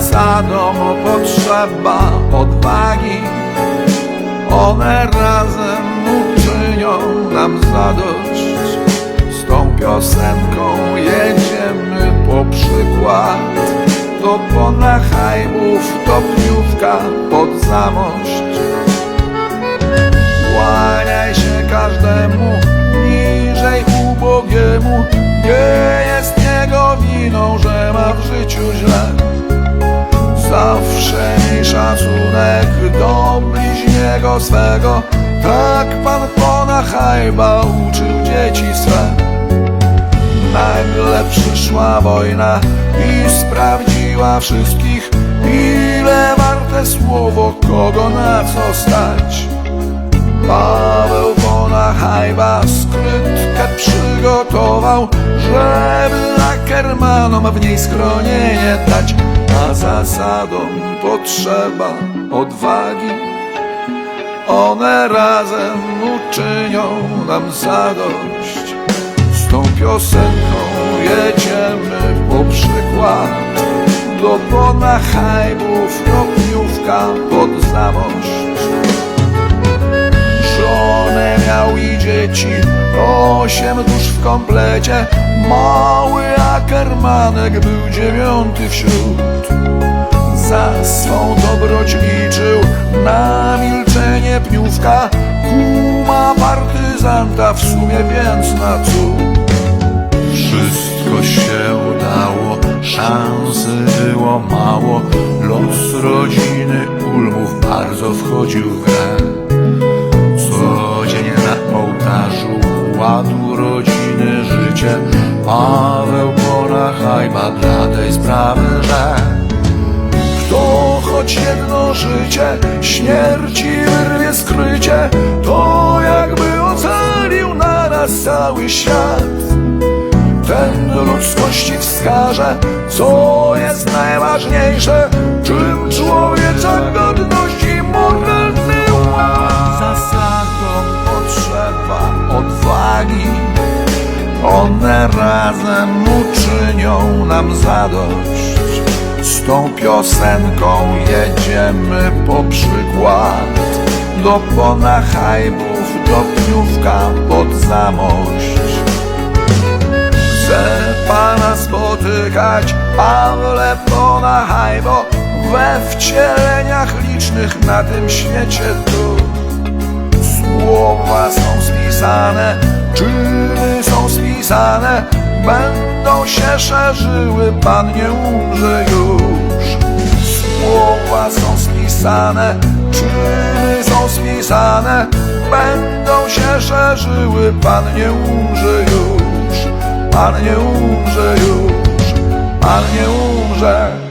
zasadą potrzeba odwagi One razem uczynią nam zadość. Z tą piosenką jedziemy po przykład. Do Bonachajmów, do Pniówka pod Zamość. Kłaniaj się każdemu niżej ubogiemu. Nie jest jego winą, że ma w życiu źle Zawsze miej szacunek do bliźniego swego. Tak pan Bonachajba uczył dzieci swe. Nagle przyszła wojna i sprawdziła wszystkich Ile warte słowo, kogo na co stać. Paweł Bonachajba skrytkę przygotował Żeby Ackermanom w niej schronienie dać. A zasadą potrzeba odwagi. One razem uczynią nam zadość. Z tą piosenką jedziemy po przykład. Do Bonachajbów, do Pniówka pod Zamość miał i dzieci, osiem dusz w komplecie Mały Ackermanek był dziewiąty wśród. Za swą dobroć liczył na milczenie pniówka. Kuma partyzanta w sumie więc na cud. Wszystko się udało, szansy było mało. Los rodziny Ulmów bardzo wchodził w grę ołtarzu kładł rodziny życie. Paweł Bonachajba dla tej sprawy, że Kto choć jedno życie śmierci wyrwie skrycie To jakby ocalił naraz cały świat. Ten ludzkości wskaże, co jest najważniejsze, czym człowiecza godność moralny ład. Odwagi, one razem uczynią nam zadość. Z tą piosenką jedziemy po przykład do Bonachajbów, do Pniówka pod Zamość. Chcę Pana spotykać, Pawle Bonachajbo We wcieleniach licznych na tym świecie tu Słowa są spisane, czyny są spisane Będą się szerzyły, Pan nie umrze już. Słowa są spisane, czyny są spisane Będą się szerzyły, Pan nie umrze już. Pan nie umrze już, Pan nie umrze.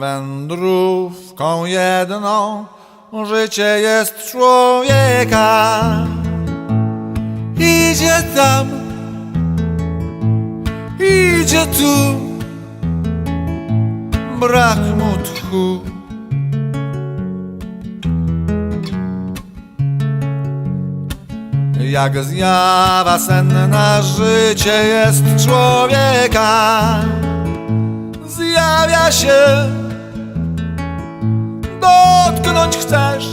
Wędrówką jedną życie jest człowieka. Idzie tam, idzie tu, brak mu tchu. Jak zjawa senna życie jest człowieka Zjawia się Dotknąć chcesz.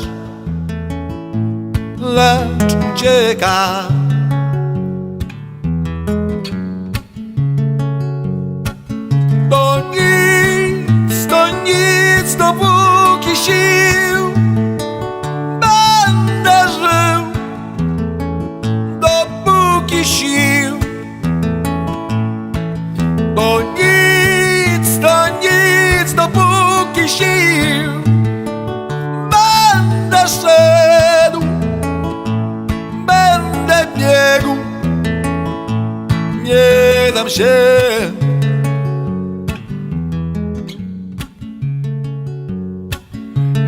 Lecz ucieka. To nic, to nic Dopóki sił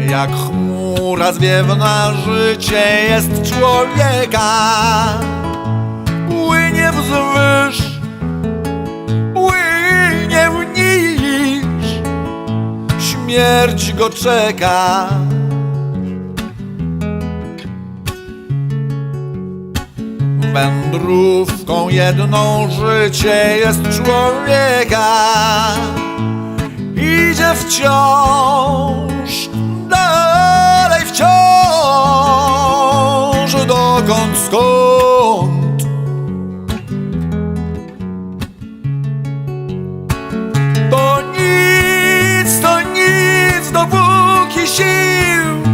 Jak chmura zwiewna życie jest człowieka. Płynie wzwyż, płynie w niż Śmierć go czeka. Wędrówką jedną życie jest człowieka. Idzie wciąż, dalej wciąż Dokąd, skąd. To nic, to nic, dopóki sił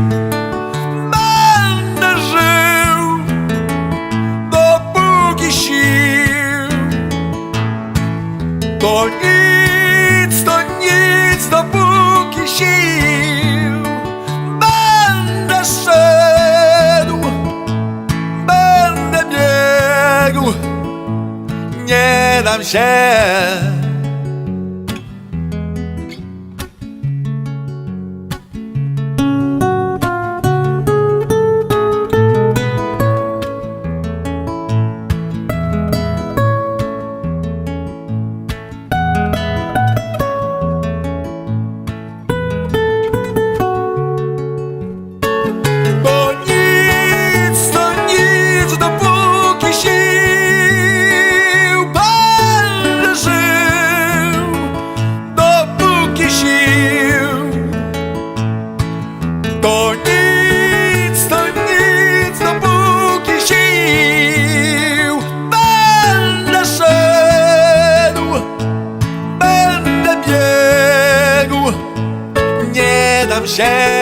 Nie nie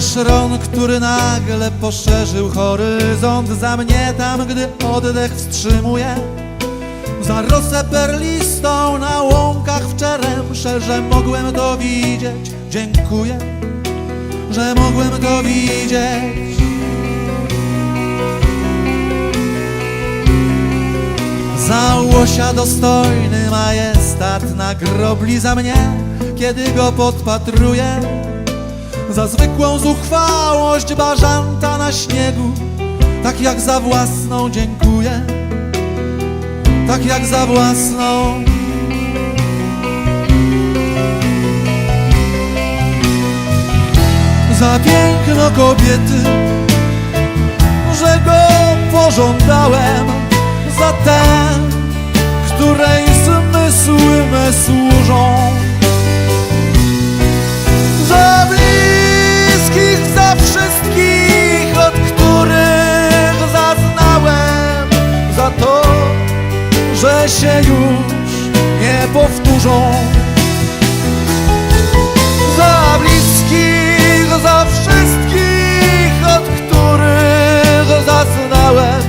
szron, który nagle poszerzył horyzont Za mnie tam, gdy oddech wstrzymuje. Za rosę perlistą na łąkach w czeremsze Że mogłem to widzieć, dziękuję Że mogłem to widzieć. Za łosia dostojny majestat nagrobli za mnie Kiedy go podpatruję za zwykłą zuchwałość bażanta na śniegu Tak jak za własną dziękuję Tak jak za własną. Za piękno kobiety Że go pożądałem Za tę, której zmysły me służą. Za bliskich, za wszystkich, od których zaznałem Za to, że się już nie powtórzą. Za bliskich, za wszystkich, od których zaznałem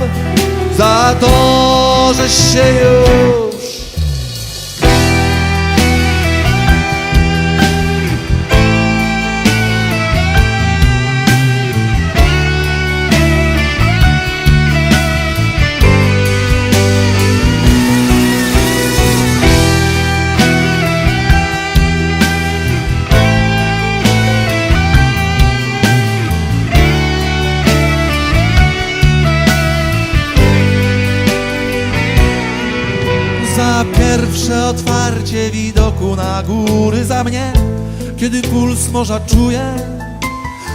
Za to, że się już kiedy puls morza czuję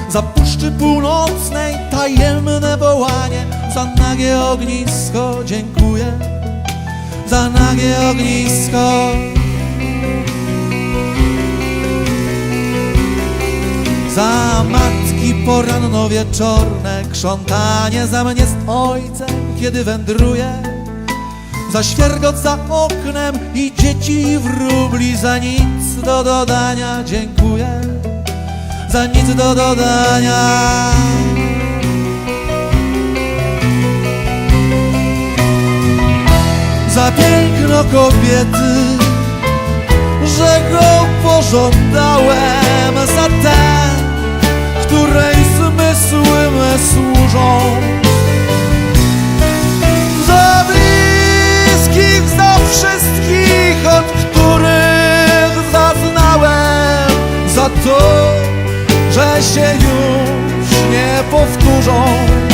Za puszczy północnej tajemne wołanie. Za nagie ognisko dziękuję Za nagie ognisko. Za matki poranno wieczorne krzątanie Za mnie z ojcem, kiedy wędruję za świergot za oknem i dzieci wróbli Za nic do dodania dziękuję. Za nic do dodania. Za piękno kobiety Że go pożądałem Za tę, której zmysły me służą się już nie powtórzą.